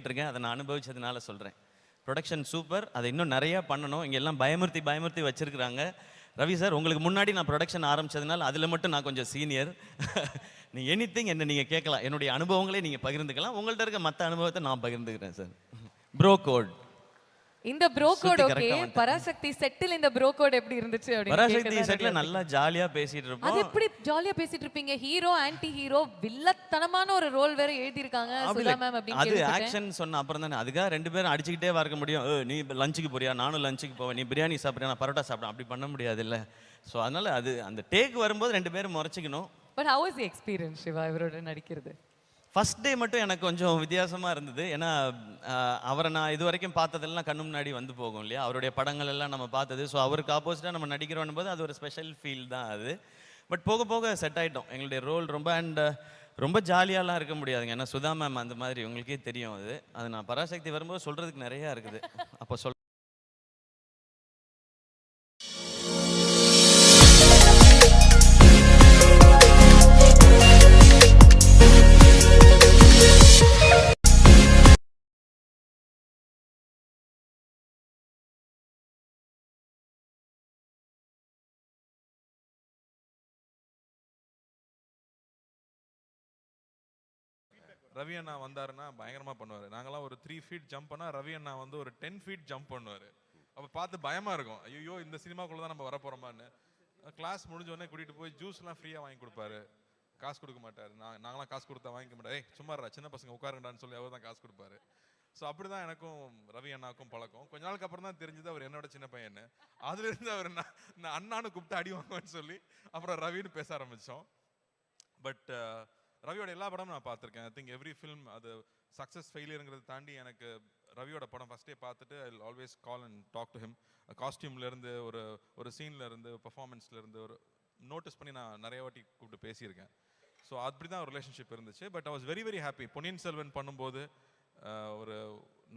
கேட்டிருக்கேன் அதை நான் அனுபவிச்சதுனால சொல்கிறேன் ப்ரொடக்ஷன் சூப்பர் அதை இன்னும் நிறையா பண்ணணும். இங்கே எல்லாம் பயமுறுத்தி பயமுறுத்தி வச்சிருக்கிறாங்க. ரவி சார் உங்களுக்கு முன்னாடி நான் ப்ரொடக்ஷன் ஆரம்பிச்சதுனால அதில் மட்டும் நான் கொஞ்சம் சீனியர் நீ எனி திங் என்ன நீங்கள் கேட்கலாம். என்னுடைய அனுபவங்களே நீங்கள் பகிர்ந்துக்கலாம். உங்கள்கிட்ட இருக்க மற்ற அனுபவத்தை நான் பகிர்ந்துக்கிறேன் சார் ப்ரோ கோட் இந்த ப்ரோ கோட் ஓகே. பராசக்தி செட்டில் இந்த ப்ரோ கோட் எப்படி இருந்துச்சு அப்படின்னு பராசக்தி செட்டில் நல்லா ஜாலியாக பேசிகிட்டு அது இருப்போம் எப்படி ஜாலியா பேசிட்டு இருப்பீங்க? ஹீரோ ஆன்டி ஹீரோ வில்லத்தனமான ஒரு ரோல் வேற எழுதி இருக்காங்க அப்படி சுதா. மேம் அது. ஆக்ஷன் சொன்ன அப்புறம் தானே. அதுக்காக ரெண்டு பேரும் அடிச்சுக்கிட்டே வர முடியும். "ஏய், நீ லஞ்சுக்கு போறியா? நானும் லஞ்சுக்கு போவேன். நீ பிரியாணி சாப்பிட்றியா? நான் பரோட்டா சாப்பிட்றேன் அப்படி பண்ண முடியாது இல்ல ஸோ அதனால அது அந்த டேக் வரும்போது ரெண்டு பேரும் முறைச்சிக்கணும். But how is experience Siva இவரோட நடிக்கிறது? ஃபஸ்ட் டே மட்டும் எனக்கு கொஞ்சம் வித்தியாசமாக இருந்தது. ஏன்னா அவரை நான் இது வரைக்கும் பார்த்ததெல்லாம் கண்ணு முன்னாடி வந்து போகும் இல்லையா? அவருடைய படங்கள் எல்லாம் நம்ம பார்த்தது. ஸோ அவருக்கு ஆப்போசிட்டாக நம்ம நடிக்கிறோம் போது அது ஒரு ஸ்பெஷல் ஃபீல் தான் அது. பட் போக போக செட் ஆகிட்டோம் எங்களுடைய ரோல் ரொம்ப அண்ட் ரொம்ப ஜாலியாலாம் இருக்க முடியாதுங்க. ஏன்னா சுதா மேம் அந்த மாதிரி உங்களுக்கே தெரியும் அது. அது நான் பராசக்தி வரும்போது சொல்கிறதுக்கு நிறையா இருக்குது. அப்போ சொல் ரவி அண்ணா வந்தாருன்னா பயங்கரமாக பண்ணுவார். நாங்களாம் ஒரு த்ரீ ஃபீட் ஜம்ப் பண்ணால் ரவி அண்ணா வந்து ஒரு டென் ஃபீட் ஜம்ப் பண்ணுவார். அப்போ பார்த்து பயமாக இருக்கும். ஐயோ இந்த சினிமாக்குள்ளே தான் நம்ம வர போறோமான்னு. கிளாஸ் முடிஞ்ச உடனே கூட்டிகிட்டு போய் ஜூஸ்லாம் ஃப்ரீயாக வாங்கி கொடுப்பாரு. காசு கொடுக்க மாட்டார். நான் நாங்களாம் காசு கொடுத்தா வாங்கிக்க மாட்டேன் ஏய் சும்மா சின்ன பசங்க உட்காருங்கடான்னு சொல்லி அவர் தான் காசு கொடுப்பாரு. ஸோ அப்படி தான் எனக்கும் ரவி அண்ணாக்கும் பழக்கம். கொஞ்ச நாளுக்கு அப்புறம் தான் தெரிஞ்சது அவர் என்னோட சின்ன பையன் அதுலேருந்து அவர் நான் நான் அண்ணான்னு கூப்பிட்டு அடி வாங்குவேன்னு சொல்லி அப்புறம் ரவின்னு பேச ஆரம்பித்தோம் பட் ரவியோட எல்லா படமும் நான் பார்த்துருக்கேன். ஐ திங்க் எவ்ரி ஃபிலிம் அது சக்ஸஸ் ஃபெயிலியருங்கிறத தாண்டி எனக்கு ரவியோட படம் ஃபஸ்ட்டே பார்த்துட்டு I always call and talk to him காஸ்டியூம்லேருந்து ஒரு ஒரு சீன்ல இருந்து இருந்து ஒரு நோட்டீஸ் பண்ணி நான் நிறைய வாட்டி கூப்பிட்டு பேசியிருக்கேன். ஸோ அப்படி தான் ஒரு ரிலேஷன்ஷிப் இருந்துச்சு. But I was very very happy Ponniyin Selvan பண்ணும்போது ஒரு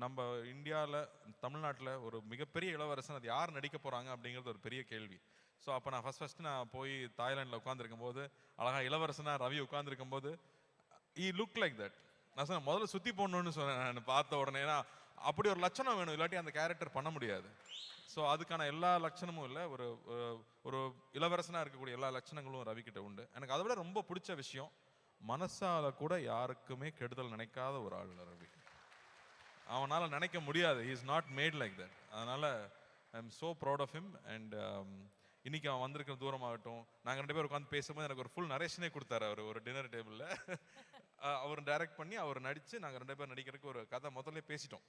நம்ம இந்தியாவில் தமிழ்நாட்டில் ஒரு மிகப்பெரிய இளவரசன் அது யார் நடிக்க போகிறாங்க அப்படிங்கிறது ஒரு பெரிய கேள்வி. ஸோ அப்போ நான் ஃபஸ்ட் ஃபஸ்ட்டு நான் போய் தாய்லாண்டில் உட்காந்துருக்கும் போது அழகா இளவரசனா ரவி உட்காந்துருக்கும் போது ஈ லுக் லைக் தட் நான் சொன்னேன் முதல்ல சுற்றி போடணும்னு சொன்னேன் நான் பார்த்த உடனே. ஏன்னா அப்படி ஒரு லட்சணம் வேணும். இல்லாட்டி அந்த கேரக்டர் பண்ண முடியாது. ஸோ அதுக்கான எல்லா லட்சணமும் இல்லை. ஒரு ஒரு- இளவரசனாக இளவரசனா இருக்கக்கூடிய எல்லா லட்சணங்களும் ரவி கிட்ட உண்டு. எனக்கு அதை விட ரொம்ப பிடிச்ச விஷயம் மனசால கூட யாருக்குமே கெடுதல் நினைக்காத ஒரு ஆள் ரவி. அவனால நினைக்க முடியாது. Is not made like that அதனால I am so proud of him and இன்னைக்கு அவன் வந்திருக்கிற தூரமாகட்டும். நாங்கள் ரெண்டு பேரும் உட்காந்து பேசும்போது எனக்கு ஒரு ஃபுல் நரேஷனே கொடுத்தாரு அவர் ஒரு டின்னர் டேபிளில் அவர் டைரக்ட் பண்ணி அவர் நடிச்சு நாங்கள் ரெண்டு பேரும் நடிக்கிறதுக்கு ஒரு கதை முதல்ல பேசிட்டோம்.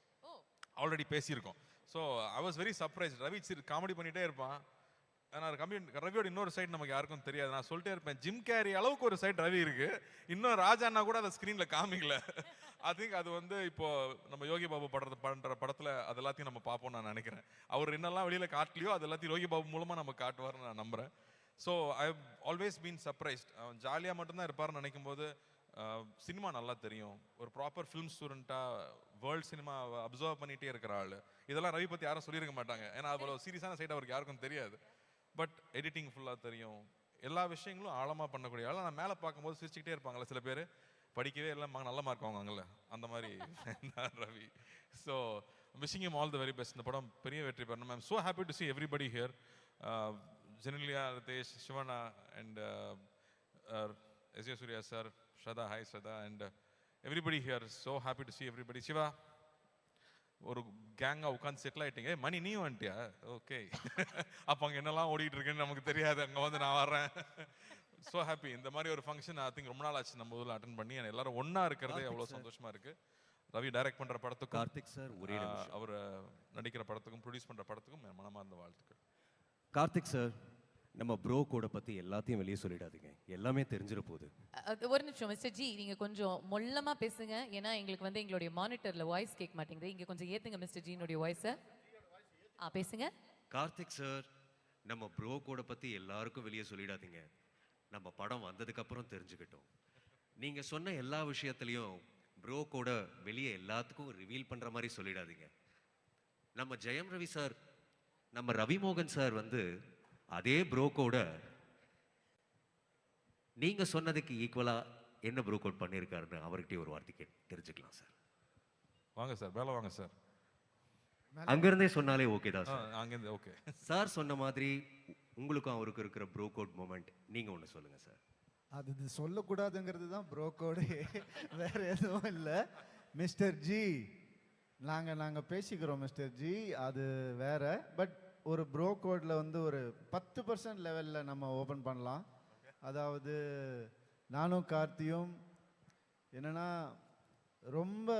ஆல்ரெடி பேசியிருக்கோம். So I was very surprise Ravi comedy பண்ணிட்டே இருப்பான். நான் கம்மி ரவியோட இன்னொரு சைடு நமக்கு யாருக்கும் தெரியாது. நான் சொல்லிட்டே இருப்பேன் ஜிம் கேரி அளவுக்கு ஒரு சைடு ரவி இருக்கு. இன்னும் ராஜா அண்ணா கூட அதை ஸ்க்ரீனில் காமிக்கல. ஐ திங்க் அது வந்து இப்போ நம்ம யோகி பாபு படுறது பண்ற படத்துல அது எல்லாத்தையும் நம்ம பார்ப்போம் நான் நினைக்கிறேன். அவர் என்னெல்லாம் வெளியில காட்டலையோ அது எல்லாத்தையும் யோகி பாபு மூலமா நம்ம காட்டுவார்னு நான் நம்புறேன். So I always been surprised அவன் ஜாலியாக மட்டும்தான் இருப்பார்னு நினைக்கும் போது சினிமா நல்லா தெரியும். ஒரு ப்ராப்பர் ஃபிலிம் ஸ்டூடெண்ட்டாக வேர்ல்ட் சினிமா அப்சர்வ் பண்ணிட்டே இருக்கிற ஆள். இதெல்லாம் ரவி பற்றி யாரும் சொல்லியிருக்க மாட்டாங்க. ஏன்னா அவ்வளோ சீரியஸான சைட் அவருக்கு யாருக்கும் தெரியாது. பட் எடிட்டிங் ஃபுல்லாக தெரியும். எல்லா விஷயங்களும் ஆழமாக பண்ணக்கூடிய ஆள். நான் மேலே பார்க்கும்போது சிரிச்சுக்கிட்டே இருப்பாங்கல்ல சில பேர். படிக்கவே எல்லாம் நல்ல மார்க் வாங்குவாங்கல்ல. அந்த மாதிரி. Ravi. So wishing him all the very best இந்த படம் பெரிய வெற்றி பெறணும். Ma'am so happy to see everybody here Genelia Riteish Shivanna and S A Surya sir Shraddha hi Shraddha and everybody here so happy to see everybody Siva ஒரு கேங்கா உட்காந்து settle ஆகிட்டீங்க மணி நீயும் வந்துட்டியா? ஓகே அப்போ அங்கே என்னெல்லாம் ஓடிட்டு இருக்குன்னு நமக்கு தெரியாது. அங்கே வந்து நான் வர்றேன். ஸோ ஹாப்பி இந்த மாதிரி ஒரு ஃபங்க்ஷன் ஐ திங்க் ரொம்ப நாள் ஆச்சு நம்ம ஊரில் அட்டன் பண்ணி. எல்லாரும் ஒண்ணா இருக்கிறதே அவ்வளோ சந்தோஷமா இருக்கு. ரவி டைரக்ட் பண்ற படத்துக்கும் கார்த்திக் சார் ஒரே அவர் நடிக்கிற படத்துக்கும் ப்ரொடியூஸ் பண்ற படத்துக்கும் என் மனமார்ந்த வாழ்த்துக்கள். கார்த்திக் சார் நம்ம ப்ரோ கோடை பத்தி எல்லாத்தையும் வெளியே சொல்லிடாதீங்க. எல்லாமே தெரிஞ்சிட போகுது. அது ஒரு நிமிஷம் மிஸ்டர் ஜி நீங்க கொஞ்சம் மொல்லமா பேசுங்க. ஏன்னா எங்களுக்கு வந்து எங்களுடைய மானிட்டர்ல வாய்ஸ் கேட்க மாட்டேங்குது. இங்க கொஞ்சம் ஏத்துங்க மிஸ்டர் ஜினுடைய வாய்ஸை ஆ பேசுங்க. கார்த்திக் சார் நம்ம ப்ரோ கோடை பத்தி எல்லாருக்கும் வெளியே சொல்லிடாதீங்க. நம்ம படம் வந்ததுக்கு அப்புறம் தெரிஞ்சுக்கிட்டோம். நீங்க சொன்ன எல்லா விஷயத்துலயும் ப்ரோ கோட வெளியே எல்லாத்துக்கும் ரிவீல் பண்ற மாதிரி சொல்லிடாதீங்க. நம்ம ஜெயம் ரவி சார் நம்ம ரவிமோகன் சார் வந்து அதே ப்ரோ கோட நீங்க சொன்னதுக்கு ஈக்குவலா என்ன ப்ரோ கோட் பண்ணியிருக்காருன்னு அவர்கிட்டயே ஒரு வார்த்தை தெரிஞ்சுக்கலாம் சார் வாங்க சார் மேலே வாங்க சார் அங்கிருந்தே சொன்னாலே ஓகே தான் சார் அங்கேருந்து ஓகே சார் சொன்ன மாதிரி உங்களுக்கும் அவருக்கு இருக்கிற ப்ரோ கோட் மூமெண்ட் நீங்க ஒன்று சொல்லுங்க சார் அது இது சொல்லக்கூடாதுங்கிறது தான் ப்ரோ கோடு வேற எதுவும் இல்லை. மிஸ்டர் ஜி நாங்கள் நாங்கள் பேசிக்கிறோம் மிஸ்டர் ஜி அது வேற. பட் ஒரு ப்ரோ கோடில் வந்து ஒரு பத்து பர்சன்ட் லெவலில் நம்ம ஓப்பன் பண்ணலாம். அதாவது நானும் கார்த்தியும் என்னன்னா ரொம்ப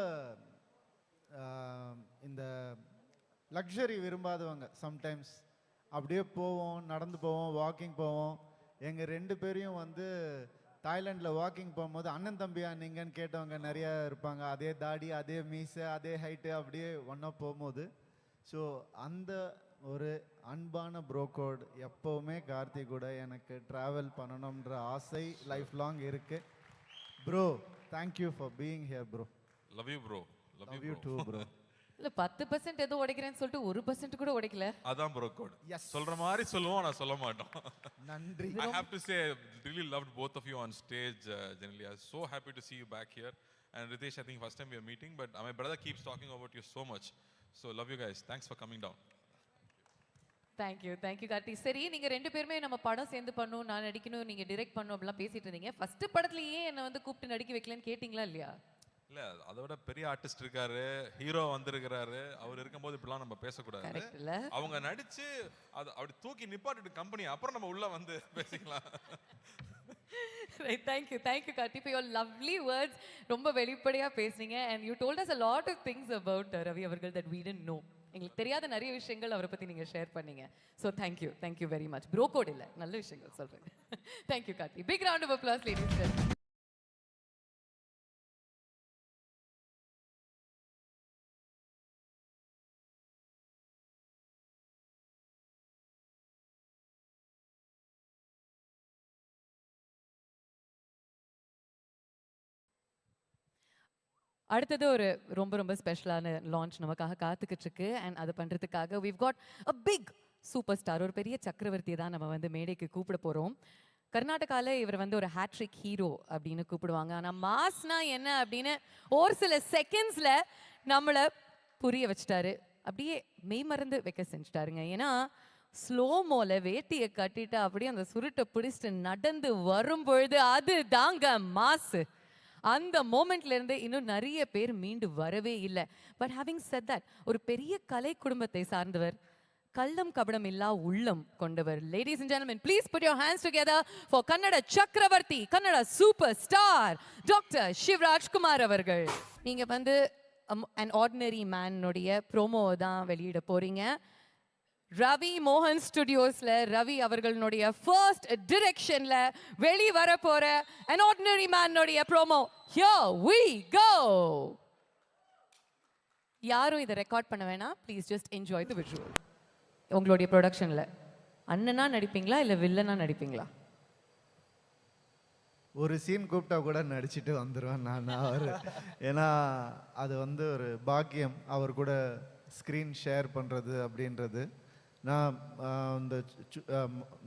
இந்த லக்ஸரி விரும்பாதவங்க சம்டைம்ஸ் அப்படியே போவோம் நடந்து போவோம் வாக்கிங் போவோம். எங்கள் ரெண்டு பேரையும் வந்து தாய்லாண்டில் வாக்கிங் போகும்போது அண்ணன் தம்பியா நீங்கன்னு கேட்டவங்க நிறைய இருப்பாங்க. அதே தாடி அதே மீசை அதே ஹைட்டு அப்படியே ஒன்றா போகும்போது ஸோ அந்த ஒரு அன்பான ப்ரோகோட் எப்போவுமே கார்த்தி கூட எனக்கு ட்ராவல் பண்ணணுன்ற ஆசை லைஃப் லாங் இருக்கு bro thank you for being here bro love you bro love you too bro இல்ல பத்து பர்சன்ட் ஏதோ உடைக்கிறேன்னு சொல்லிட்டு ஒரு பர்சன்ட் கூட உடைக்கல அதான் ப்ரோ கோட் Yes. சொல்ற மாதிரி சொல்லுவோம் நான் சொல்ல மாட்டோம் நன்றி I have to say, really loved both of you on stage. Uh, generally, I was so happy to see you back here. And Ritesh, I think first time we are meeting, but uh, my brother keeps talking about you so much. So love you guys. Thanks for coming down. Thank you thank you Karthi சரி நீங்க ரெண்டு பேருமே நம்ம படம் சேர்ந்து பண்ணணும் நான் நடிக்கணும் நீங்க டிரெக்ட் பண்ணணும் அப்படிலாம் பேசிட்டு இருந்தீங்க ஃபர்ஸ்ட் படத்துலயே என்ன வந்து கூப்பிட்டு நடிக்க வைக்கலன்னு கேட்டிங்களா இல்லையா இல்ல அதை விட பெரிய ஆர்டிஸ்ட் இருக்காரு ஹீரோ வந்திருக்கிறாரு. அவர் இருக்கும்போது இப்படிலாம் நம்ம பேசக்கூடாது. அவங்க நடிச்சு அது அப்படி தூக்கி நிப்பாட்டிட்டு கம்பெனி அப்புறம் நம்ம உள்ள வந்து பேசிக்கலாம். Right thank you thank you Karthi for your lovely words ரொம்ப வெளிப்படையா பேசுனீங்க. And you told us a lot of things about Ravi அவர்கள் தட் we didn't know. எங்களுக்கு தெரியாத நிறைய விஷயங்கள் அவரை பத்தி நீங்க ஷேர் பண்ணீங்க. So thank you thank you very much bro code இல்ல நல்ல விஷயங்கள் சொல்றேன். Thank you Karthi big round of applause ladies அடுத்தது ஒரு ரொம்ப ரொம்ப ஸ்பெஷலான லான்ச் நமக்காக காத்துக்கிட்டு இருக்கு அண்ட் அது பண்றதுக்காக we've got a big super star ஒரு பெரிய சக்கரவர்த்தியை தான் நம்ம வந்து மேடைக்கு கூப்பிட போறோம். கர்நாடகால இவர் வந்து ஒரு ஹேட்ரிக் ஹீரோ அப்படின்னு கூப்பிடுவாங்க. ஆனா மாஸ்னா என்ன அப்படின்னு ஒரு சில செகண்ட்ஸ்ல நம்மள புரிய வச்சுட்டாரு. அப்படியே மெய் மறந்து வைக்க செஞ்சுட்டாருங்க. ஏன்னா ஸ்லோமோல வேட்டியை கட்டிட்டு அப்படியே அந்த சுருட்டை பிடிச்சிட்டு நடந்து வரும் பொழுது அது தாங்க மாசு. அந்த மோமெண்ட்லேருந்து இன்னும் நிறைய பேர் மீண்டு வரவே இல்லை. பட் ஹேவிங் செட் தட் ஒரு பெரிய கலை குடும்பத்தை சார்ந்தவர் கள்ளம் கபடம் இல்லா உள்ளம் கொண்டவர். Ladies and gentlemen please put your hands together for Kannada சக்கரவர்த்தி Kannada super star doctor Shivaraj Kumar அவர்கள். நீங்க வந்து அன் ஆர்டினரி மேனுடைய ப்ரோமோ தான் வெளியிட போறீங்க. ரவி மோகன் ஸ்டுடியோஸ்ல ரவி அவர்களுடைய ஃபர்ஸ்ட் டிரெக்ஷன்ல வெளி வர போற an ordinary மேனுடைய ப்ரோமோ here we go. யாரும் இதை ரெக்கார்ட் பண்ண வேணாம். Please just enjoy the visual உங்களுடைய ப்ரொடக்ஷனில் அண்ணனா நடிப்பீங்களா இல்லை வில்லனா நடிப்பீங்களா? ஒரு சீன் கூப்பிட்டா கூட நடிச்சுட்டு வந்துடுவேன் நான் அவர். ஏன்னா அது வந்து ஒரு பாக்கியம். அவர் கூட ஸ்க்ரீன் ஷேர் பண்ணுறது அப்படின்றது. நான் இந்த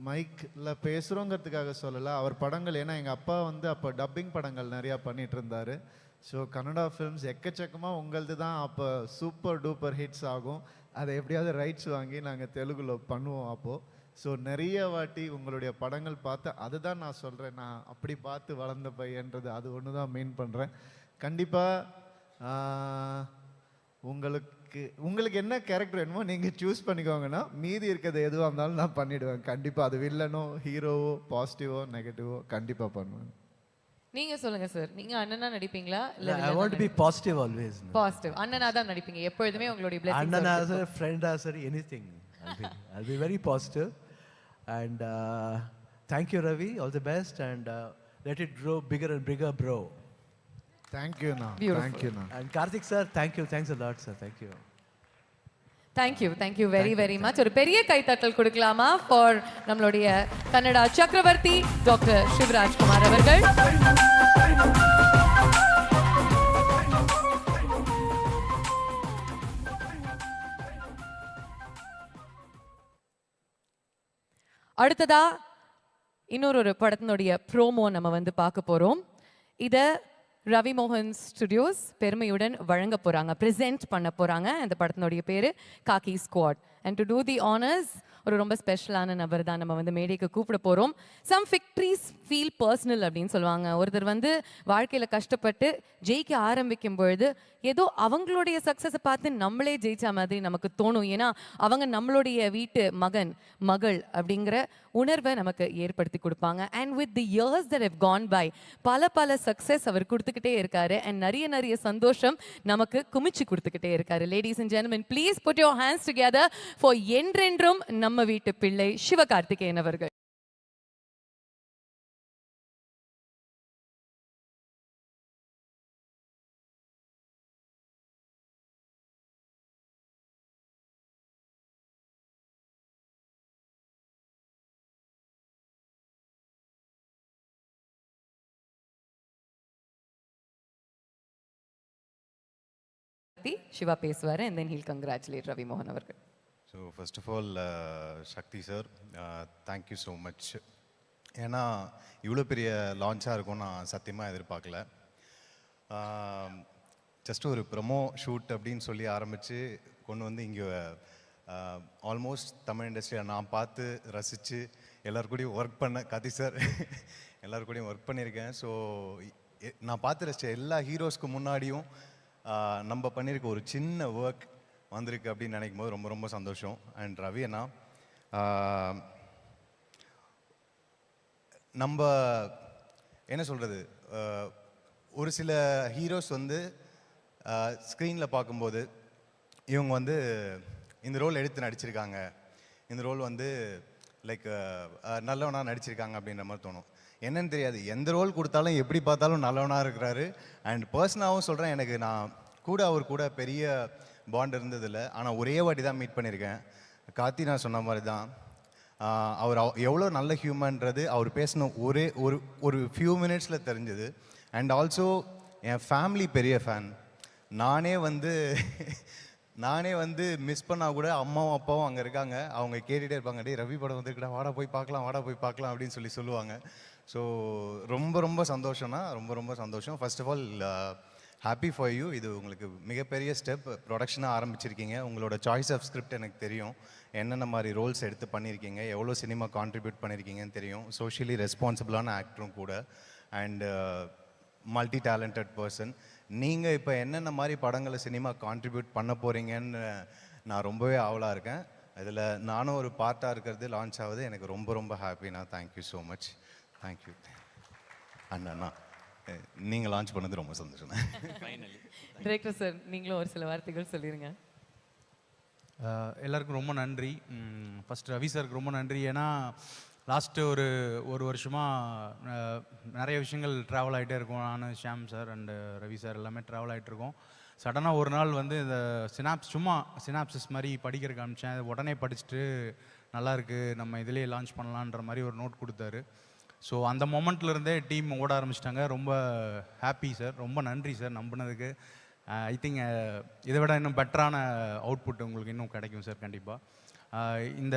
மைக்கில் பேசுகிறோங்கிறதுக்காக சொல்லலை. அவர் படங்கள் ஏன்னா எங்கள் அப்பா வந்து அப்போ டப்பிங் படங்கள் நிறையா பண்ணிகிட்டு இருந்தார் ஸோ கன்னடா ஃபிலிம்ஸ் எக்கச்சக்கமாக உங்களது தான் அப்போ சூப்பர் டூப்பர் ஹிட்ஸ் ஆகும். அதை எப்படியாவது ரைட்ஸ் வாங்கி நாங்கள் தெலுங்குல பண்ணுவோம் அப்போது ஸோ நிறைய வாட்டி உங்களுடைய படங்கள் பார்த்து அதுதான் நான் சொல்கிறேன் நான் அப்படி பார்த்து வளர்ந்த பையன்றது அது ஒன்று தான் மீன் பண்ணுறேன் கண்டிப்பாக உங்களுக்கு உங்களுக்கு என்ன கேரக்டர் வேணுமோ நீங்கள் சூஸ் பண்ணிக்கோங்கன்னா மீதி இருக்கிறது எதுவாக இருந்தாலும் நான் பண்ணிடுவேன் கண்டிப்பாக அது வில்லனோ ஹீரோவோ பாசிட்டிவோ நெகட்டிவோ கண்டிப்பாக பண்ணுவேன் நீங்க சொல்லுங்க சார் நீங்க அண்ணனா நடிப்பீங்களா இல்ல want to be positive always. no. Positive அண்ணனா தான் நடிப்பீங்க எப்பொழுதுமே உங்களுடைய And then blessings as a friend, as a anything. I'll be, I'll be very positive. And uh, thank you, Ravi. All the best. And uh, தேங்க்யூண்ணா Beautiful. தேங்க்யூண்ணா And Karthik sir, thank you. Thanks a lot, sir. Thank you. Thank you thank you very very much ஒரு பெரிய கைத்தட்டல் கொடுக்கலாமா for நம்மளுடைய கன்னடா சக்கரவர்த்தி doctor Shivaraj Kumar அவர்கள் அடுத்ததா இன்னொரு ஒரு படத்தினுடைய ப்ரோமோ நம்ம வந்து பார்க்க போறோம் இத ரவி மோகன் ஸ்டுடியோஸ் பெருமையுடன் வழங்க போறாங்க ப்ரெசென்ட் பண்ண போறாங்க. அந்த படத்தினுடைய பேரு Khaki squad and to do the honours ஒரு ரொம்ப ஸ்பெஷலான நபர் தான் நம்ம வந்து மேடைக்கு கூப்பிட போறோம். சம் ஃபிக்ட்ரிஸ் ஃபீல் பர்சனல் அப்படின்னு சொல்லுவாங்க. ஒருத்தர் வந்து வாழ்க்கையில கஷ்டப்பட்டு ஜெயிக்க ஆரம்பிக்கும் பொழுது ஏதோ அவங்களுடைய சக்ஸஸை பார்த்து நம்மளே ஜெயிச்ச மாதிரி நமக்கு தோணும். ஏன்னா அவங்க நம்மளுடைய வீட்டு மகன் மகள் அப்படிங்கிற உணர்வை நமக்கு ஏற்படுத்தி கொடுப்பாங்க. And with the years that have gone by பல பல சக்ஸஸ் அவர் கொடுத்துக்கிட்டே இருக்காரு. அண்ட் நிறைய நிறைய சந்தோஷம் நமக்கு குமிச்சு கொடுத்துக்கிட்டே இருக்காரு. Ladies and ஜென்மன் please put your hands together for என்றென்றும் நம்ம வீட்டு பிள்ளை சிவகார்த்திகேயன் அவர்கள். சிவா பேசுவார் and then he'll congratulate Ravi மோகன் அவர்கள். So first of all Sakthi sir thank you so much ஏன்னா இவ்வளோ பெரிய லான்ச்சாக இருக்கும் நான் சத்தியமாக எதிர்பார்க்கல. ஜஸ்ட் ஒரு ப்ரொமோ ஷூட் அப்படின்னு சொல்லி ஆரம்பித்து கொண்டு வந்து இங்கே ஆல்மோஸ்ட் தமிழ் இண்டஸ்ட்ரியில் நான் பார்த்து ரசித்து எல்லோரு கூடயும் ஒர்க் பண்ண கதி சார் எல்லார் கூடயும் ஒர்க் பண்ணியிருக்கேன். ஸோ நான் பார்த்து ரசித்த எல்லா ஹீரோஸ்க்கு முன்னாடியும் நம்ம பண்ணியிருக்க ஒரு சின்ன ஒர்க் வந்திருக்கு அப்படின்னு நினைக்கும் போது ரொம்ப ரொம்ப சந்தோஷம். அண்ட் ரவி அண்ணா நம்ம என்ன சொல்கிறது ஒரு சில ஹீரோஸ் வந்து ஸ்க்ரீனில் பார்க்கும்போது இவங்க வந்து இந்த ரோல் எடுத்து நடிச்சிருக்காங்க. இந்த ரோல் வந்து லைக் நல்லவனாக நடிச்சிருக்காங்க அப்படின்ற மாதிரி தோணும். என்னன்னு தெரியாது. எந்த ரோல் கொடுத்தாலும் எப்படி பார்த்தாலும் நல்லவனாக இருக்கிறாரு. அண்ட் பர்சனாகவும் சொல்கிறேன் எனக்கு நான் கூட அவர் கூட பெரிய பாண்ட் இருந்ததில்லை. ஆனால் ஒரே வாட்டி தான் மீட் பண்ணியிருக்கேன். கார்த்தி நான் சொன்ன மாதிரி தான். அவர் எவ்வளோ நல்ல ஹியூமன்றது அவர் பேசின ஒரே ஒரு ஒரு ஃபியூ மினிட்ஸில் தெரிஞ்சது. அண்ட் ஆல்சோ என் ஃபேமிலி பெரிய ஃபேன் நானே வந்து நானே வந்து மிஸ் பண்ணால் கூட அம்மாவும் அப்பாவும் அங்கே இருக்காங்க. அவங்க கேட்டுகிட்டே இருப்பாங்க டே ரவி படம் வந்துருக்குடா வாடா போய் பார்க்கலாம் வாடா போய் பார்க்கலாம் அப்படின்னு சொல்லி சொல்லுவாங்க. ஸோ ரொம்ப ரொம்ப சந்தோஷம்னா ரொம்ப ரொம்ப சந்தோஷம். First of all happy for you இது உங்களுக்கு மிகப்பெரிய ஸ்டெப் ப்ரொடக்ஷனாக ஆரம்பிச்சிருக்கீங்க. உங்களோட சாய்ஸ் ஆஃப் ஸ்கிரிப்ட் எனக்கு தெரியும். என்னென்ன மாதிரி ரோல்ஸ் எடுத்து பண்ணியிருக்கீங்க எவ்வளோ சினிமா கான்ட்ரிபியூட் பண்ணியிருக்கீங்கன்னு தெரியும். சோஷியலி ரெஸ்பான்சிபிளான ஆக்டரும் கூட. அண்ட் மல்டி டேலண்டட் பர்சன் நீங்கள் இப்போ என்னென்ன மாதிரி படங்களை சினிமா கான்ட்ரிபியூட் பண்ண போகிறீங்கன்னு நான் ரொம்பவே ஆவலாக இருக்கேன். இதில் நானும் ஒரு பார்ட்டாக இருக்கிறது லான்ச் ஆகுது எனக்கு ரொம்ப ரொம்ப ஹாப்பிண்ணா thank you so much thank you அண்ணா நீங்கள் லான்ச் பண்ணது ரொம்ப சந்தோஷம். ஃபைனலி டிரெக்டர் சார் நீங்களும் ஒரு சில வார்த்தைகள் சொல்லிருங்க. அஹ் எல்லாருக்கும் ரொம்ப நன்றி. ஃபஸ்ட் ரவி சாருக்கு ரொம்ப நன்றி. ஏன்னா லாஸ்ட்டு ஒரு ஒரு வருஷமாக நிறைய விஷயங்கள் ட்ராவல் ஆகிட்டே இருக்கும். நான் Sham sir and Ravi sir எல்லாமே ட்ராவல் ஆகிட்டு இருக்கோம். சடனாக ஒரு நாள் வந்து இந்த சினாப்ஸ் சும்மா சினாப்சிஸ் மாதிரி படிக்கிறதுக்கு அனுப்பிச்சேன் உடனே படிச்சுட்டு நல்லாயிருக்கு நம்ம இதிலேயே லான்ச் பண்ணலான்ற மாதிரி ஒரு நோட் கொடுத்தாரு. ஸோ அந்த மொமெண்ட்லேருந்தே டீம் ஓட ஆரம்பிச்சிட்டாங்க. ரொம்ப ஹாப்பி சார் ரொம்ப நன்றி சார் நம்பினதுக்கு. ஐ திங்க் இதை விட இன்னும் பெட்டரான அவுட்புட் உங்களுக்கு இன்னும் கிடைக்கும் சார் கண்டிப்பாக இந்த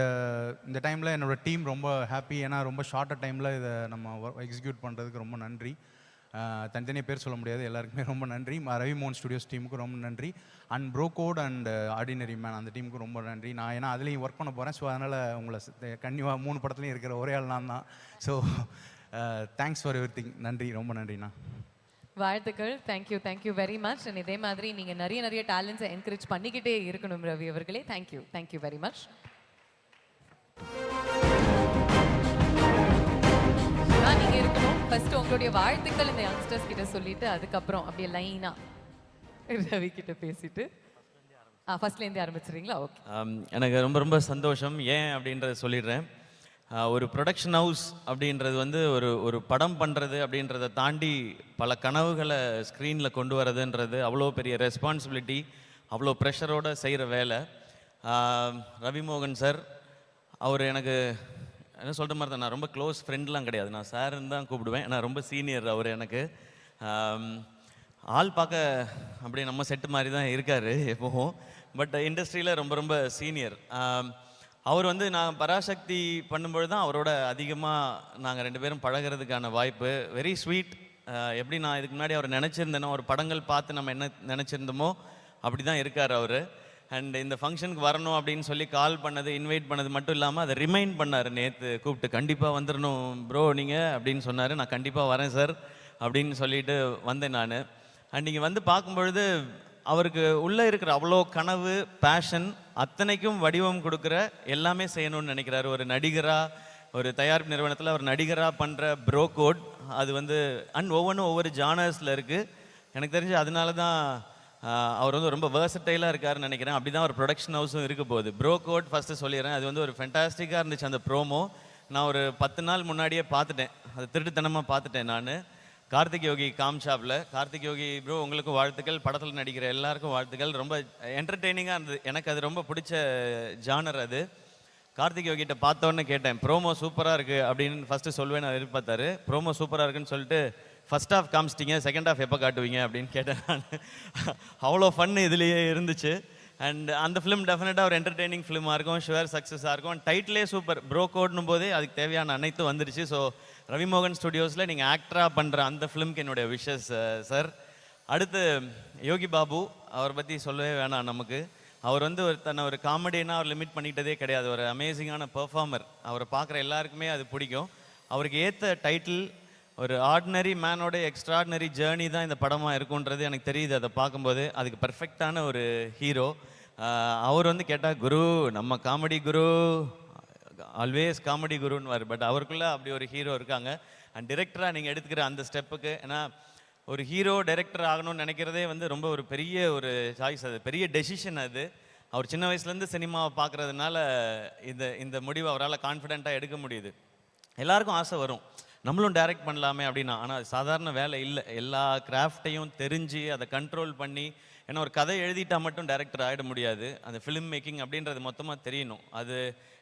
இந்த டைமில் என்னோட டீம் ரொம்ப ஹாப்பி ஏன்னா ரொம்ப ஷார்ட்டாக டைமில் இதை நம்ம எக்ஸிக்யூட் பண்ணுறதுக்கு ரொம்ப நன்றி. தனித்தனியாக பேர் சொல்ல முடியாது. எல்லாருக்குமே ரொம்ப நன்றி. ரவி மோகன் ஸ்டுடியோஸ் டீமுக்கு ரொம்ப நன்றி. And bro code and ordinary man அந்த டீமுக்கு ரொம்ப நன்றி. நான் ஏன்னா அதுலேயும் ஒர்க் பண்ண போகிறேன் ஸோ அதனால் உங்களை கன்னிவாக மூணு படத்துலையும் இருக்கிற ஒரே ஆள் நான் தான் so thanks for everything நன்றி. ரொம்ப நன்றிண்ணா. வாழ்த்துக்கள். Thank you thank you very much and இதே மாதிரி நீங்கள் நிறைய நிறைய டேலண்ட்ஸை என்கரேஜ் பண்ணிக்கிட்டே இருக்கணும் ரவி அவர்களே. தேங்க்யூ தேங்க்யூ வெரி மச் நீங்க இருக்கணும். ஃபர்ஸ்ட் உங்களுடைய வாழ்த்துக்கள் இந்த யங்ஸ்டர்ஸ் கிட்ட சொல்லிட்டு அதுக்கப்புறம் அப்படியே லைனா ரவி கிட்ட பேசிட்டு. ஆ ஃபர்ஸ்ட்ல இருந்து ஆரம்பிச்சிடுறீங்களா? ஓகே எனக்கு ரொம்ப ரொம்ப சந்தோஷம். ஏன் அப்படின்றத சொல்லிடுறேன். ஒரு ப்ரொடக்ஷன் ஹவுஸ் அப்படின்றது வந்து ஒரு ஒரு படம் பண்ணுறது அப்படின்றத தாண்டி பல கனவுகளை ஸ்க்ரீனில் கொண்டு வரதுன்றது அவ்வளோ பெரிய ரெஸ்பான்சிபிலிட்டி அவ்வளோ ப்ரெஷரோடு செய்கிற வேலை. ரவிமோகன் சார் அவர் எனக்கு என்ன சொல்கிற மாதிரி தான் நான் ரொம்ப க்ளோஸ் ஃப்ரெண்ட்லாம் கிடையாது. நான் சாருன்னு தான் கூப்பிடுவேன். நான் ரொம்ப சீனியர் அவர் எனக்கு. ஆள் பார்க்க அப்படியே நம்ம செட்டு மாதிரி தான் இருக்கார் எப்போவும். பட் இண்டஸ்ட்ரியில் ரொம்ப ரொம்ப சீனியர் அவர் வந்து நான் பராசக்தி பண்ணும்பொழுது தான் அவரோட அதிகமாக நாங்கள் ரெண்டு பேரும் பழகுறதுக்கான வாய்ப்பு. வெரி ஸ்வீட் எப்படி நான் இதுக்கு முன்னாடி அவர் நினச்சிருந்தேனோ ஒரு படங்கள் பார்த்து நம்ம என்ன நினச்சிருந்தோமோ அப்படி தான் இருக்கார் அவர். அண்ட் இந்த ஃபங்க்ஷனுக்கு வரணும் அப்படின்னு சொல்லி கால் பண்ணது இன்வைட் பண்ணது மட்டும் இல்லாமல் அதை ரிமைண்ட் பண்ணார் நேற்று கூப்பிட்டு கண்டிப்பாக வந்துடணும் ப்ரோ நீங்கள் அப்படின்னு சொன்னார். நான் கண்டிப்பாக வரேன் சார் அப்படின்னு சொல்லிட்டு வந்தேன் நான். அண்ட் நீங்கள் வந்து பார்க்கும்பொழுது அவருக்கு உள்ளே இருக்கிற அவ்வளோ கனவு பேஷன் அத்தனைக்கும் வடிவம் கொடுக்குற எல்லாமே செய்யணும்னு நினைக்கிறாரு. ஒரு நடிகராக ஒரு தயாரிப்பு நிறுவனத்தில் ஒரு நடிகராக பண்ணுற ப்ரோ கோட் அது வந்து அண்ட் ஒவ்வொன்றும் ஒவ்வொரு ஜானர்ஸில் இருக்குது எனக்கு தெரிஞ்சு அதனால தான் அவர் வந்து ரொம்ப வேர்சட்டைலாக இருக்காருன்னு நினைக்கிறேன். அப்படி தான் ஒரு ப்ரொடக்ஷன் ஹவுஸும் இருக்க போகுது. ப்ரோ கோட் ஃபஸ்ட்டு சொல்லிடுறேன். அது வந்து ஒரு ஃபென்டாஸ்டிக்காக இருந்துச்சு அந்த ப்ரோமோ நான் ஒரு பத்து நாள் முன்னாடியே பார்த்துட்டேன். அது திருட்டுத்தனமாக பார்த்துட்டேன் நான். கார்த்திக் யோகி காம்ஷாப்பில் கார்த்திக் யோகி ப்ரோ உங்களுக்கு வாழ்த்துக்கள். படத்தில் நடிக்கிற எல்லாருக்கும் வாழ்த்துக்கள். ரொம்ப என்டர்டெய்னிங்காக இருந்தது. எனக்கு அது ரொம்ப பிடிச்ச ஜானர் அது. கார்த்திக் யோகிட்ட பார்த்தோன்னே கேட்டேன். ப்ரோமோ சூப்பராக இருக்குது அப்படின்னு ஃபஸ்ட்டு சொல்லுவேன் நான் எதிர்பார்த்தாரு. ப்ரோமோ சூப்பராக இருக்குன்னு சொல்லிட்டு ஃபர்ஸ்ட் ஹாஃப் காமிச்சிட்டிங்க செகண்ட் ஹாஃப் எப்போ காட்டுவீங்க அப்படின்னு கேட்டேன் நான். அவ்வளோ ஃபன் இதுலேயே இருந்துச்சு. அண்ட் அந்த ஃபிலிம் டெஃபினட்டாக ஒரு என்டர்டெய்னிங் ஃபிலிமாக இருக்கும் ஷுவர் சக்ஸஸாக இருக்கும். டைட்டிலே சூப்பர் ப்ரோ கோட்னும் போதே அதுக்கு தேவையான அனைத்து வந்துருச்சு. ஸோ ரவிமோகன் ஸ்டுடியோஸில் நீங்கள் ஆக்டராக பண்ணுற அந்த ஃபிலிம்க்கு என்னுடைய விஷஸ் சார் uh, அடுத்து யோகி பாபு அவரை பற்றி சொல்லவே வேணாம் நமக்கு. அவர் வந்து ஒரு தன்னை ஒரு காமெடினா அவர் லிமிட் பண்ணிக்கிட்டதே கிடையாது. ஒரு அமேசிங்கான பெர்ஃபார்மர் அவரை பார்க்குற எல்லாருக்குமே அது பிடிக்கும். அவருக்கு ஏற்ற டைட்டில் ஒரு ஆர்டினரி மேனோட எக்ஸ்ட்ராடினரி ஜேர்னி தான் இந்த படமாக இருக்குன்றது எனக்கு தெரியுது. அதை பார்க்கும்போது அதுக்கு பர்ஃபெக்டான ஒரு ஹீரோ அவர் வந்து கேட்டால் குரு நம்ம காமெடி குரு ஆல்வேஸ் காமெடி குருன்னு பட் அவருக்குள்ளே அப்படி ஒரு ஹீரோ இருக்காங்க. அண்ட் டிரெக்டராக நீங்கள் எடுத்துக்கிற அந்த ஸ்டெப்புக்கு ஏன்னா ஒரு ஹீரோ டைரக்டர் ஆகணும்னு நினைக்கிறதே வந்து ரொம்ப ஒரு பெரிய ஒரு சாய்ஸ் அது. பெரிய டெசிஷன் அது. அவர் சின்ன வயசுலேருந்து சினிமாவை பார்க்குறதுனால இந்த இந்த முடிவை அவரால் கான்ஃபிடெண்ட்டாக எடுக்க முடியுது. எல்லாருக்கும் ஆசை வரும். நம்மளும் டைரக்ட் பண்ணலாமே அப்படின்னா ஆனால் சாதாரண வேலை இல்லை. எல்லா கிராஃப்டையும் தெரிஞ்சு அதை கண்ட்ரோல் பண்ணி ஏன்னா ஒரு கதை எழுதிட்டா மட்டும் டைரக்டர் ஆகிட முடியாது. அந்த ஃபிலிம் மேக்கிங் அப்படின்றது மொத்தமாக தெரியணும். அது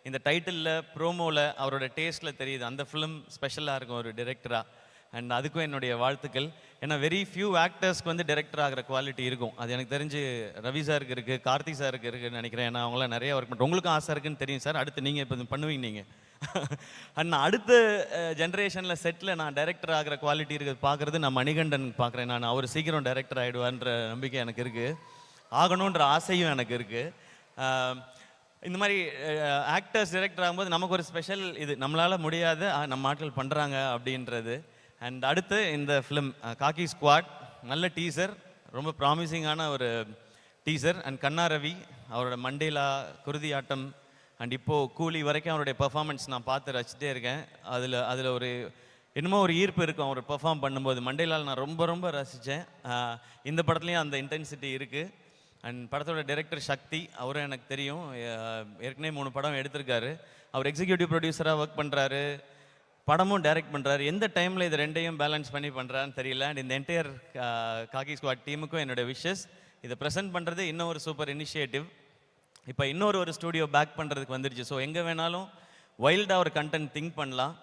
இந்த டைட்டிலில் ப்ரோமோவில் அவரோட டேஸ்ட்டில் தெரியுது. அந்த ஃபிலிம் ஸ்பெஷலாக இருக்கும் ஒரு டிரெக்டராக அண்ட் அதுக்கும் என்னுடைய வாழ்த்துக்கள். ஏன்னா வெரி ஃபியூ ஆக்டர்ஸ்க்கு வந்து டேரக்டர் ஆகிற குவாலிட்டி இருக்கும். அது எனக்கு தெரிஞ்சு ரவி சாருக்கு இருக்குது கார்த்திக் சாருக்கு இருக்குன்னு நினைக்கிறேன். ஏன்னா அவங்களாம் நிறைய ஒர்க் பண்ணுறோம் உங்களுக்கும் ஆசை இருக்குன்னு தெரியும் சார் அடுத்து நீங்கள் இப்போ பண்ணுவீங்க நீங்கள் அண்ட் நான் அடுத்த ஜென்ரேஷனில் செட்டில் நான் டைரக்டர் ஆகிற குவாலிட்டி இருக்குது பார்க்குறது நான் மணிகண்டன் பார்க்குறேன் நான். அவர் சீக்கிரம் டைரக்டர் ஆகிடுவான்ற நம்பிக்கை எனக்கு இருக்குது ஆகணுன்ற ஆசையும் எனக்கு இருக்குது இந்த மாதிரி ஆக்டர்ஸ் டைரக்டர் ஆகும்போது நமக்கு ஒரு ஸ்பெஷல் இது. நம்மளால் முடியாத நம்ம ஆட்கள் பண்ணுறாங்க அப்படின்றது. அண்ட் அடுத்து இந்த ஃபிலிம் காக்கி ஸ்குவாட் நல்ல டீசர் ரொம்ப ப்ராமிசிங்கான ஒரு டீசர் அண்ட் கண்ணா ரவி அவரோட மண்டேலா குருதி ஆட்டம். அண்ட் இப்போது கூலி வரைக்கும் அவருடைய பெர்ஃபார்மன்ஸ் நான் பார்த்து ரசிச்சிட்டே இருக்கேன். அதில் அதில் ஒரு என்னமோ ஒரு ஈர்ப்பு இருக்கும் அவர் பெர்ஃபார்ம் பண்ணும்போது. மண்டேலால் நான் ரொம்ப ரொம்ப ரசித்தேன் இந்த படத்துலையும் அந்த இன்டென்சிட்டி இருக்குது அண்ட் படத்தோட டைரக்டர் சக்தி அவரும் எனக்கு தெரியும். ஏற்கனவே மூணு படம் எடுத்திருக்காரு. அவர் எக்ஸிக்யூட்டிவ் ப்ரொடியூசராக ஒர்க் பண்ணுறாரு படமும் டைரக்ட் பண்ணுறாரு எந்த டைமில் இது ரெண்டையும் பேலன்ஸ் பண்ணி பண்ணுறான்னு தெரியல. அண்ட் இந்த என்டையர் காக்கி ஸ்குவாட் டீமுக்கும் என்னோட விஷஸ் இதை ப்ரெசென்ட் பண்ணுறது இன்னும் ஒரு சூப்பர் இனிஷியேட்டிவ் இப்போ இன்னொரு ஒரு ஸ்டூடியோ பேக் பண்ணுறதுக்கு வந்துருச்சு. ஸோ எங்கே வேணாலும் வைல்டாக ஒரு கண்டென்ட் திங்க் பண்ணலாம்.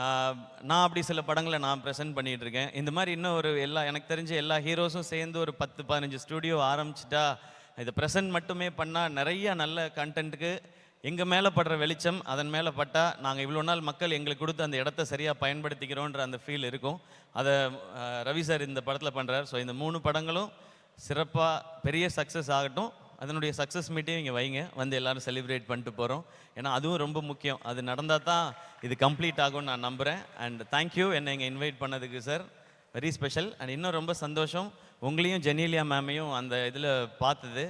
Uh, நான் அப்படி சில படங்களை நான் ப்ரெசென்ட் பண்ணிகிட்ருக்கேன் இருக்கேன். இந்த மாதிரி இன்னும் ஒரு எல்லா எனக்கு தெரிஞ்ச எல்லா ஹீரோஸும் சேர்ந்து ஒரு பத்து பதினஞ்சு ஸ்டூடியோ ஆரம்பிச்சிட்டா இதை ப்ரெசென்ட் மட்டுமே பண்ணால் நிறைய நல்ல கண்டென்ட்டுக்கு எங்கள் மேலே படுற வெளிச்சம் அதன் மேலே பட்டால் நாங்கள் இவ்வளோ நாள் மக்கள் எங்களுக்கு கொடுத்து அந்த இடத்த சரியாக பயன்படுத்திக்கிறோன்ற அந்த ஃபீல் இருக்கும். அதை ரவி சார் இந்த படத்தில் பண்ணுறார் ஸோ இந்த மூணு படங்களும் சிறப்பாக பெரிய சக்ஸஸ் ஆகட்டும். அதனுடைய சக்ஸஸ் மீட்டையும் இங்கே வைங்க. வந்து எல்லோரும் செலிப்ரேட் பண்ணிட்டு போகிறோம் ஏன்னா அதுவும் ரொம்ப முக்கியம். அது நடந்தால் தான் இது கம்ப்ளீட் ஆகும்னு நான் நம்புகிறேன் அண்ட் தேங்க்யூ என்னை இங்கே இன்வைட் பண்ணதுக்கு சார் வெரி ஸ்பெஷல் அண்ட் இன்னும் ரொம்ப சந்தோஷம். உங்களையும் ஜெனீலியா மேமையும் அந்த இதில் பார்த்தது.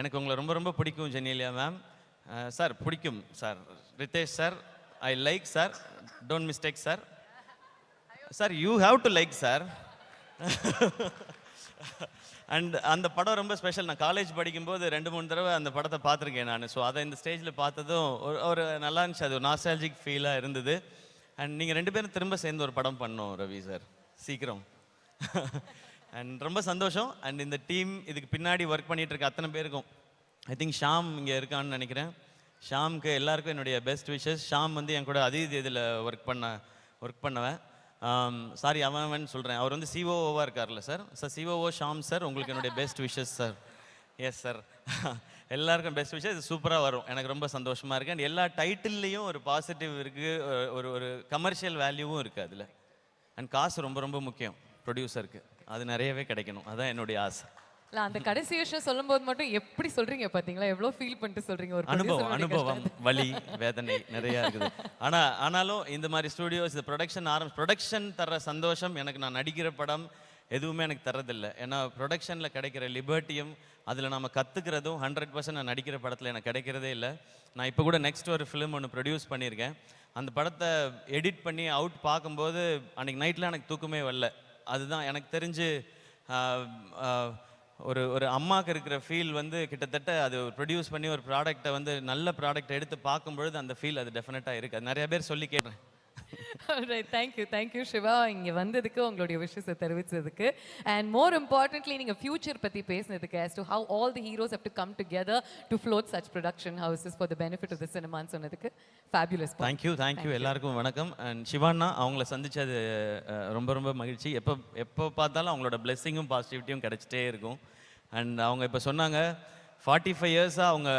எனக்கு உங்களை ரொம்ப ரொம்ப பிடிக்கும் ஜெனீலியா மேம் Uh, சார் பிடிக்கும் sir Riteish sir I like sir don't mistake sir sir you have to like sir and அந்த படம் ரொம்ப ஸ்பெஷல் நான் காலேஜ் படிக்கும்போது ரெண்டு மூணு தடவை அந்த படத்தை பார்த்துருக்கேன் நான். ஸோ அதை இந்த ஸ்டேஜில் பார்த்ததும் ஒரு ஒரு நல்லா இருந்துச்சு. அது ஒரு நாஸ்டாலஜிக் ஃபீலாக இருந்தது. அண்ட் நீங்கள் ரெண்டு பேரும் திரும்ப சேர்ந்து ஒரு படம் பண்ணோம் ரவி சார் சீக்கிரம். அண்ட் ரொம்ப சந்தோஷம். அண்ட் இந்த டீம் இதுக்கு பின்னாடி ஒர்க் பண்ணிகிட்டு இருக்க அத்தனை பேருக்கும். ஐ திங்க் ஷாம் இங்கே இருக்கான்னு நினைக்கிறேன். ஷாம்க்கு எல்லாருக்கும் என்னுடைய பெஸ்ட் விஷஸ் ஷாம் வந்து என் கூட அதீத் இதில் ஒர்க் பண்ண ஒர்க் பண்ணவன். சாரி அவன் சொல்கிறேன் அவர் வந்து சிஓஓவாக இருக்கார்ல sir sir COO Sham sir உங்களுக்கு என்னுடைய best wishes sir yes sir எல்லாருக்கும் பெஸ்ட் விஷயம் இது சூப்பராக வரும். எனக்கு ரொம்ப சந்தோஷமாக இருக்குது அண்ட் எல்லா டைட்டில்லையும் ஒரு பாசிட்டிவ் இருக்குது ஒரு ஒரு கமர்ஷியல் வேல்யூவும் இருக்குது அதில். அண்ட் காசு ரொம்ப ரொம்ப முக்கியம். ப்ரொடியூசருக்கு அது நிறையவே கிடைக்கணும். அதுதான் என்னுடைய ஆசை. இல்ல அந்த கடைசி விஷயம் சொல்லும்போது மட்டும் எப்படி சொல்றீங்க பாத்தீங்களா? எவ்வளவு ஃபீல் பண்ணிட்டு சொல்றீங்க? ஒரு அனுபவம் அனுபவம். வலி வேதனை நிறைய இருக்குது. ஆனா ஆனாலும் இந்த மாதிரி ஸ்டூடியோஸ் இந்த ப்ரொடக்ஷன் ஆரம்பி ப்ரொடக்ஷன் தர்ற சந்தோஷம் எனக்கு நான் நடிக்கிற படம் எதுவுமே எனக்கு தரதில்லை ஏன்னா ப்ரொடக்ஷனில் கிடைக்கிற லிபர்ட்டியும் அதில் நம்ம கற்றுக்கிறதும் ஹண்ட்ரட் பர்சன்ட் நான் நடிக்கிற படத்தில் எனக்கு கிடைக்கிறதே இல்லை. நான் இப்போ கூட நெக்ஸ்ட் ஒரு ஃபிலிம் ஒன்று ப்ரொடியூஸ் பண்ணியிருக்கேன். அந்த படத்தை எடிட் பண்ணி அவுட் பார்க்கும்போது அன்றைக்கி நைட்டில் எனக்கு தூக்கமே வரல. அதுதான் எனக்கு தெரிஞ்சு ஒரு ஒரு அம்மாவுக்கு இருக்கிற ஃபீல் வந்து கிட்டத்தட்ட அது ப்ரொடியூஸ் பண்ணி ஒரு ப்ராடக்ட்டை வந்து நல்ல ப்ராடக்ட் எடுத்து பார்க்கும்பொழுது அந்த ஃபீல் அது டெஃபினட்டாக இருக்குது அது நிறைய பேர் சொல்லி கேட்டேன் Thank you சிவா இங்க வந்ததுக்கு உங்களுடைய விஷயத்தை தெரிவிச்சதுக்கு. அண்ட் மோர் இம்பார்ட்டன்ட்லி நீங்க ஃபியூச்சர் பத்தி பேசினதுக்கு as to how all the heroes have to come together to float such production houses for the benefit of the cinema ன்னு சொன்னதுக்கு point. தேங்க்யூ தேங்க்யூ எல்லாருக்கும் வணக்கம். அண்ட் சிவானா அவங்கள சந்திச்சது ரொம்ப ரொம்ப மகிழ்ச்சி. எப்போ எப்போ பார்த்தாலும் அவங்களோட பிளெஸ்ஸிங்கும் பாசிட்டிவிட்டியும் கிடைச்சிட்டே இருக்கும். அண்ட் அவங்க இப்போ சொன்னாங்க ஃபார்ட்டி ஃபைவ் இயர்ஸாக அவங்க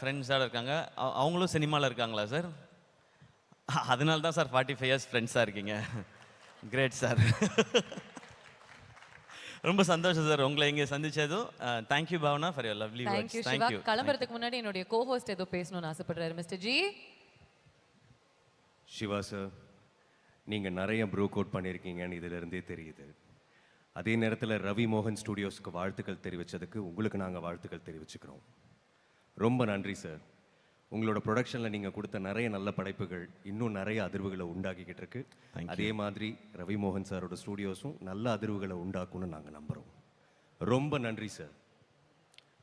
ஃப்ரெண்ட்ஸாக இருக்காங்க. அவ- அவங்களும் சினிமாவில் இருக்காங்களா சார் அதனால தான் சார் ஃபார்ட்டி ஃபைவ் இயர்ஸ் ஃப்ரெண்ட்ஸாக இருக்கீங்க. கிரேட் சார் ரொம்ப சந்தோஷம் சார் உங்களை இங்கே சந்திச்சதும். Thank you Bhavana for your lovely Thank words thank you கிளம்புறதுக்கு முன்னாடி என்னுடைய கோஹோஸ்ட் ஏதோ பேசணும்னு ஆசைப்படுறாரு மிஸ்டர் ஜி சிவா சார் நீங்கள் நிறைய ப்ரூ கோட் பண்ணியிருக்கீங்கன்னு இதிலிருந்தே தெரியுது. அதே நேரத்தில் ரவி மோகன் ஸ்டூடியோஸ்க்கு வாழ்த்துக்கள் தெரிவித்ததுக்கு உங்களுக்கு நாங்கள் வாழ்த்துக்கள் தெரிவிச்சுக்கிறோம். ரொம்ப நன்றி சார் உங்களோட ப்ரொடக்ஷனில் நீங்கள் கொடுத்த நிறைய நல்ல படைப்புகள் இன்னும் நிறைய அதிர்வுகளை உண்டாக்கிக்கிட்டு இருக்கு. அதே மாதிரி ரவி மோகன் சாரோட ஸ்டூடியோஸும் நல்ல அதிர்வுகளை உண்டாக்கும்னு நாங்கள் நம்புகிறோம் ரொம்ப நன்றி சார்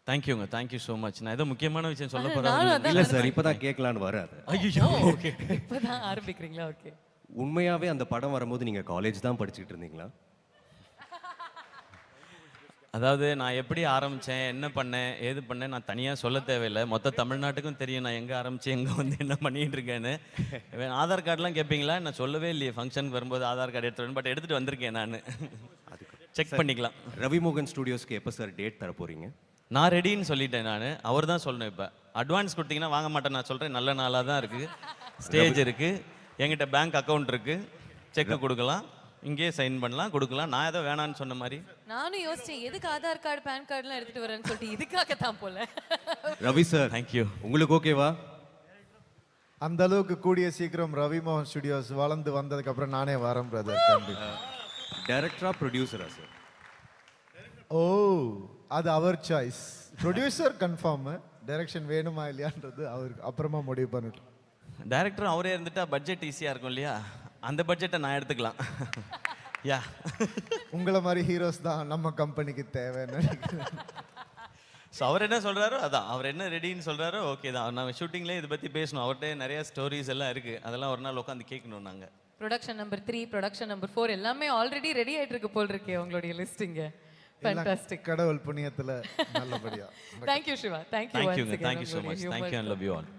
தேங்க்யூங்க தேங்க்யூ ஸோ மச் நான் ஏதோ முக்கியமான விஷயம் சொல்ல போகிறேன் இல்லை சார் இப்போ தான் கேட்கலான்னு வராது ஐயோ ஓகே இப்பதான் ஆரம்பிக்கிறீங்களா? ஓகே உண்மையாகவே அந்த படம் வரும்போது நீங்கள் காலேஜ் தான் படிச்சுக்கிட்டு இருந்தீங்களா? அதாவது நான் எப்படி ஆரம்பித்தேன் என்ன பண்ணேன் ஏது பண்ணேன் நான் தனியாக சொல்ல தேவையில்லை. மொத்த தமிழ்நாட்டுக்கும் தெரியும் நான் எங்கே ஆரம்பித்து எங்கே வந்து என்ன பண்ணிட்டு இருக்கேன்னு ஆதார் கார்டெலாம் கேட்பீங்களா நான் சொல்லவே இல்லையே. ஃபங்க்ஷனுக்கு வரும்போது ஆதார் கார்டு எடுத்துட்டு பட் எடுத்துகிட்டு வந்திருக்கேன் நான். செக் பண்ணிக்கலாம். ரவி மோகன் ஸ்டூடியோஸ்க்கு எப்போ சார் டேட் தர போறீங்க? நான் ரெடின்னு சொல்லிட்டேன் நான். அவர் தான் சொல்லணும் இப்போ. அட்வான்ஸ் கொடுத்தீங்கன்னா வாங்க மாட்டேன் நான் சொல்கிறேன் நல்ல நாளாக தான் இருக்குது ஸ்டேஜ் இருக்குது என்கிட்ட பேங்க் அக்கவுண்ட் இருக்குது செக்கு கொடுக்கலாம். இங்கேயே சைன் பண்ணலாம் கொடுக்கலாம். நான் ஏதோ வேணான்னு சொன்ன மாதிரி. நானும் யோசிச்சேன் எதுக்கு ஆதார் கார்டு பேன் கார்டுலாம் எடுத்துட்டு வரேன்னு சொல்லிட்டு இதுக்காக தான் போல. ரவி சார் தேங்க்யூ உங்களுக்கு ஓகேவா அந்த அளவுக்கு கூடிய சீக்கிரம் ரவி மோகன் ஸ்டுடியோஸ் வளர்ந்து வந்ததுக்கு அப்புறம் நானே வரேன் பிரதர் டைரக்டரா ப்ரொடியூசரா சார் ஓ அது அவர் சாய்ஸ் ப்ரொடியூசர் கன்ஃபார்ம் டைரக்ஷன் வேணுமா இல்லையான்றது அவருக்கு அப்புறமா முடிவு பண்ணிட்டோம் டைரக்டர் அவரே இருந்துட்டா பட்ஜெட் ஈஸியாக இருக்கும் இல்லையா? அந்த பட்ஜெட்டை நான் எடுத்துக்கலாம். யா உங்களை மாதிரி ஹீரோஸ் தான் நம்ம கம்பெனிக்கு தேவைன்னு நினைக்கிறேன். ஸோ அவர் என்ன சொல்கிறாரோ அதான். அவர் என்ன ரெடின்னு சொல்கிறாரோ ஓகே தான். நம்ம ஷூட்டிங்லேயே இதை பற்றி பேசணும். அவர்கிட்ட நிறைய ஸ்டோரிஸ் எல்லாம் இருக்குது அதெல்லாம் ஒரு நாள் உட்காந்து கேட்கணும் நாங்கள் production number three production number four எல்லாமே ஆல்ரெடி ரெடி ஆயிட்டு இருக்கு போல் இருக்கே உங்களுடைய லிஸ்டிங்க ஃபேண்டாஸ்டிக் கடவுள் புண்ணியத்துல நல்லபடியா. Thank you Siva thank you தேங்க்யூங்க thank you so much thank you and love you all